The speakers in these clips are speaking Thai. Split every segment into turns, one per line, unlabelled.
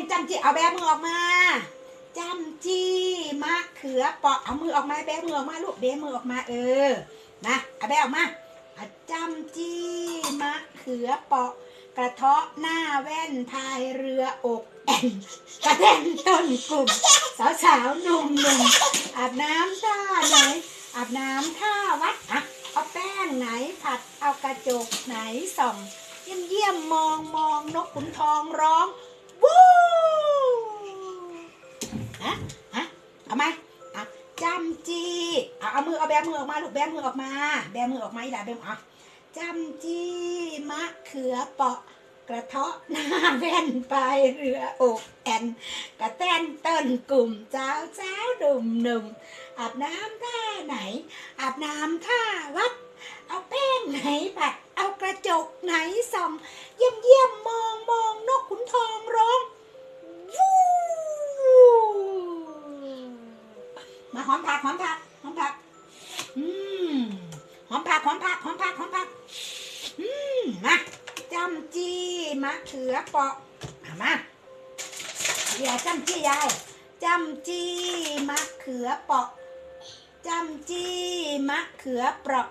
งจำจีเอาแบมือออกมาจำจีมะเขือเปาะเอามือออกมาแบมือออกมาลูกแบมือออกมาเออนะเอาแบออกมาอะจำจีมะเขือเปาะกระเทาะหน้าแว่นพายเรืออกแอนกระเด็นต้นกลุ่มสาวสาวหนุ่มหนุ่มอาบน้ำท่าไหนอาบน้ำท่าวัดอะเอาแป้งไหนผัดเอากระจกไหนส่อง เยี่ยมเยี่ยมมองมองนกขุนทองร้องวู้ฮะฮะ เอาไหมอะจำจีเอาเอามือเอาแบมือออกมาลูกแบมือออกมา แบมือออกมาอีหล่ะแบมืออะจำจีมะเขือเปาะกระเทาะหน้าแว่นปลายเรืออกแอนกระแตนเต้นกลุ่มเจ้าเจ้าหนุ่มหนุ่มอาบน้ำท่าไหน อาบน้ำท่าวัด เอาแป้งไหนผัด เอากระจกไหนส่อง เยี่ยมเยี่ยมมองมองนกขุนทอง มาหอมผักหอมผักหอมผัก อืมหอมผักหอมผักหอมผักหอมผัก อืมมาจำจี้มะเขือเปาะเอามาเดี๋ยวจำจี้ยายจำจี้มะเขือเปาะจำจี้มะเขือเปราะ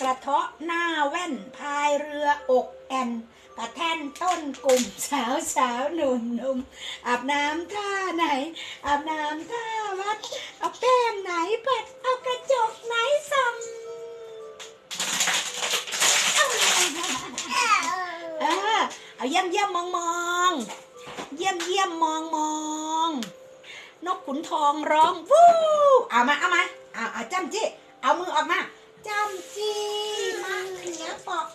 กระเทาะหน้าแว่นพายเรืออกแอน กระแท่นต้นกลุ่มสาวสาวหนุ่มหนุ่มอาบน้ำท่าไหน อาบน้ำท่าวัด เอาแป้งไหนปัด เอากระจกไหนส่องเออเอาเยี่ยมเยี่ยมมองมองเยี่ยมเยี่ยมมองมองนกขุนทองร้องวู้เอามาเอามาเอาเอาจำจี้เอามือออกมาจำจีมาเขือเปาะ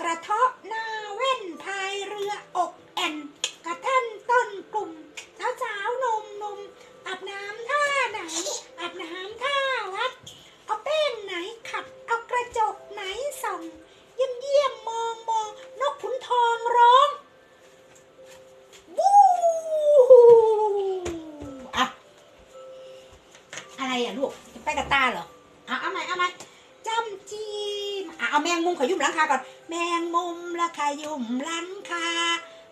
กระเทาะหน้า ตาเหรอเอาเอาไหมเอาไหมจำจีมอะเอาแมงมุมขยุ่มหลังคาก่อน แมงมุมละขยุ่มหลังคา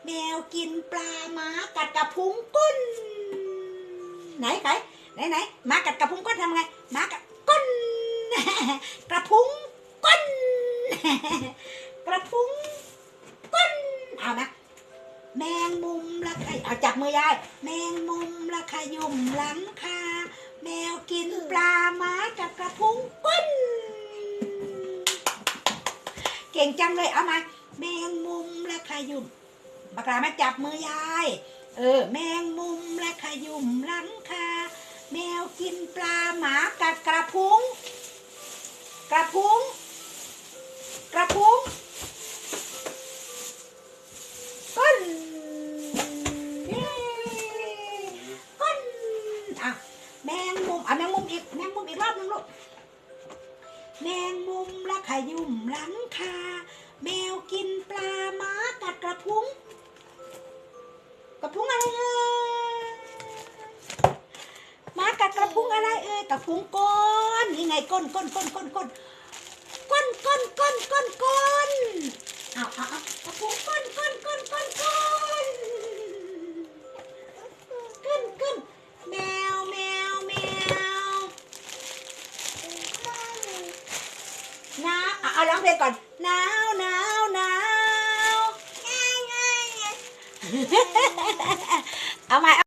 แมวกินปลาหมากัดกระพุ้งก้น ไหนไหนไหนไหนหมากัดกระพุ้งก้นทำไงหมากัดก้น กระพุ้งก้น กระพุ้งก้น เอานะแมงมุมละขยเอาจับมือยาย แมงมุมละขยุ่มหลังคา แมวกินปลาหมากับกระพุ้งก้นเก่งจังเลยเอามาแมงมุมและขยุ่มปากกามาจับมือยาย เออ แมงมุมและขยุ่มลังคาแมวกินปลาหมากัดกระพุ้ง กระพุ้ง กระพุ้งก้นเย้ก้นอะ แมงมุมอะแมงมุมอีกแม งมุมอีกรอบหนึงลูกแมงมุมละขยุ่มหลังคา แมวกินปลาหมากัดกระพุ้ง กระพุ้งอะไรเอ่ยหมากัดกระพุ้งอะไรเอ่ยกระพุ้งก้นนี่ไงก้นก้นก้นก้นก้นก้นก้นก้นก้นก้น เพลงก่อนหนาวหนาวหนาวเอาใหม่